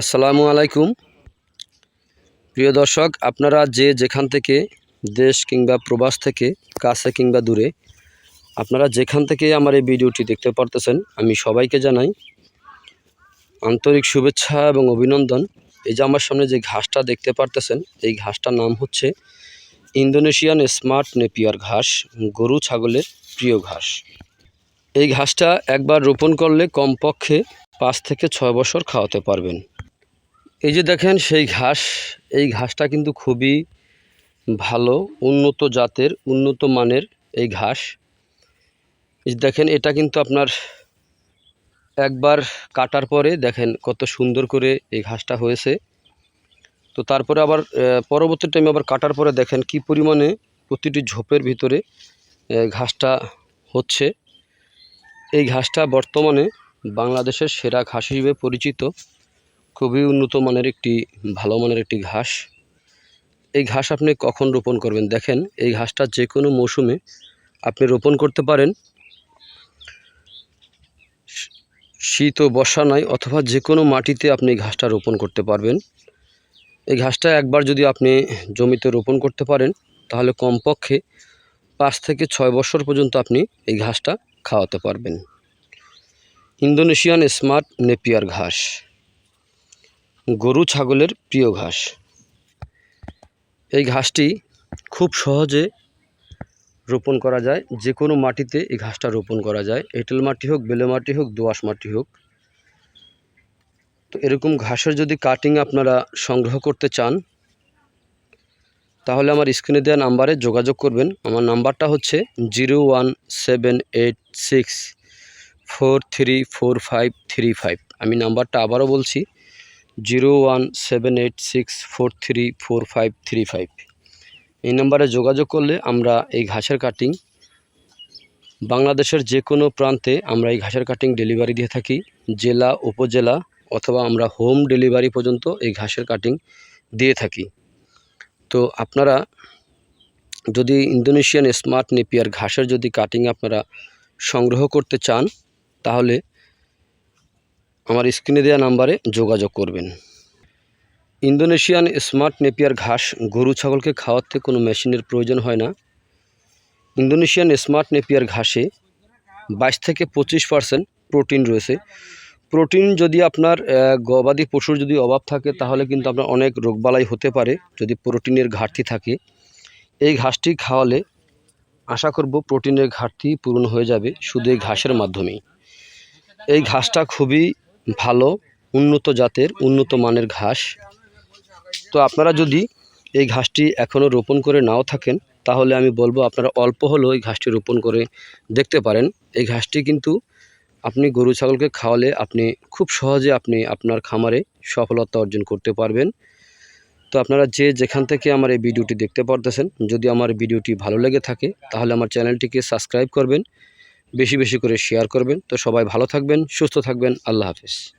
আসসালামু আলাইকুম। প্রিয় দর্শক, আপনারা যে যেখান থেকে দেশ কিংবা প্রবাস থেকে, কাছে কিংবা দূরে, আপনারা যেখান থেকে আমার এই ভিডিওটি দেখতে পারতেছেন, আমি সবাইকে জানাই আন্তরিক শুভেচ্ছা এবং অভিনন্দন। এই যে আমার সামনে যে ঘাসটা দেখতে পারতেছেন, এই ঘাসটার নাম হচ্ছে ইন্দোনেশিয়ান স্মার্ট নেপিয়ার ঘাস, গরু ছাগলের প্রিয় ঘাস। এই ঘাসটা একবার রোপণ করলে কমপক্ষে পাঁচ থেকে ছয় বছর খাওয়াতে পারবেন। এই যে দেখেন সেই ঘাস, এই ঘাসটা কিন্তু খুবই ভালো, উন্নত জাতের, উন্নত মানের এই ঘাস। এই দেখেন, এটা কিন্তু আপনার একবার কাটার পরে দেখেন কত সুন্দর করে এই ঘাসটা হয়েছে। তো তারপরে আবার পরবর্তী টাইমে আবার কাটার পরে দেখেন কি পরিমাণে প্রতিটি ঝোপের ভিতরে ঘাসটা হচ্ছে। এই ঘাসটা বর্তমানে বাংলাদেশের সেরা ঘাস হিসেবে পরিচিত। খুবই উন্নত মানের একটি, ভালো মানের একটি ঘাস। এই ঘাস আপনি কখন রোপণ করবেন? দেখেন, এই ঘাসটা যে কোনো মৌসুমে আপনি রোপণ করতে পারেন। শীত ও বর্ষা নয় অথবা যে কোনো মাটিতে আপনি ঘাসটা রোপণ করতে পারবেন। এই ঘাসটা একবার যদি আপনি জমিতে রোপণ করতে পারেন, তাহলে কমপক্ষে পাঁচ থেকে ছয় বছর পর্যন্ত আপনি এই ঘাসটা খাওয়াতে পারবেন। ইন্দোনেশিয়ান স্মার্ট নেপিয়ার ঘাস। গরু ছাগলের প্রিয় ঘাস। এই ঘাসটি খুব সহজে রোপণ করা যায়, যে কোনো মাটিতে এই ঘাসটা রোপণ করা যায়। এঁটেল মাটি হোক, বেলে মাটি হোক, দোআঁশ মাটি হোক। তো এরকম ঘাসের যদি কাটিং আপনারা সংগ্রহ করতে চান, তাহলে আমার স্ক্রিনে দেওয়া নাম্বারে যোগাযোগ করবেন। আমার নাম্বারটা হচ্ছে zero one seven eight six four three four five three five. আমি নাম্বারটা আবারও বলছি zero one seven eight six four three four five three five. এই নাম্বারে যোগাযোগ করলে আমরা এই ঘাসের কাটিং বাংলাদেশের যে কোনো প্রান্তে আমরা এই ঘাসের কাটিং ডেলিভারি দিয়ে থাকি, জেলা, উপজেলা অথবা আমরা হোম ডেলিভারি পর্যন্ত এই ঘাসের কাটিং দিয়ে থাকি। তো আপনারা যদি ইন্দোনেশিয়ান স্মার্ট নেপিয়ার ঘাসের যদি কাটিং আপনারা সংগ্রহ করতে চান, তাহলে আমার স্ক্রিনে দেওয়া নাম্বারে যোগাযোগ করবেন। ইন্দোনেশিয়ান স্মার্ট নেপিয়ার ঘাস গরু ছাগলকে খাওয়াতে কোনো মেশিনের প্রয়োজন হয় না। ইন্দোনেশিয়ান স্মার্ট নেপিয়ার ঘাসে বাইশ থেকে পঁচিশ পার্সেন্ট প্রোটিন রয়েছে। প্রোটিন যদি আপনার গবাদি পশুর যদি অভাব থাকে, তাহলে কিন্তু আপনার অনেক রোগবালাই হতে পারে যদি প্রোটিনের ঘাটতি থাকে। এই ঘাসটি খাওয়ালে আশা করব প্রোটিনের ঘাটতি পূরণ হয়ে যাবে শুধু এই ঘাসের মাধ্যমেই। এই ঘাসটা খুবই ভালো, উন্নত জাতের, উন্নত মানের ঘাস। তো আপনারা যদি এই ঘাসটি এখনও রোপণ করে নাও থাকেন, তাহলে আমি বলব আপনারা অল্প হলেও এই ঘাসটি রোপণ করে দেখতে পারেন। এই ঘাসটি কিন্তু আপনি গরু, ছাগলকে খাওয়ালে আপনি খুব সহজে আপনি আপনার খামারে সফলতা অর্জন করতে পারবেন। তো আপনারা যে যেখান থেকে আমার এই ভিডিওটি দেখতে পারতেছেন, যদি আমার ভিডিওটি ভালো লেগে থাকে, তাহলে আমার চ্যানেলটিকে সাবস্ক্রাইব করবেন। বেশি বেশি করে শেয়ার করবেন। তো সবাই ভালো থাকবেন সুস্থ থাকবেন। আল্লাহ হাফিজ।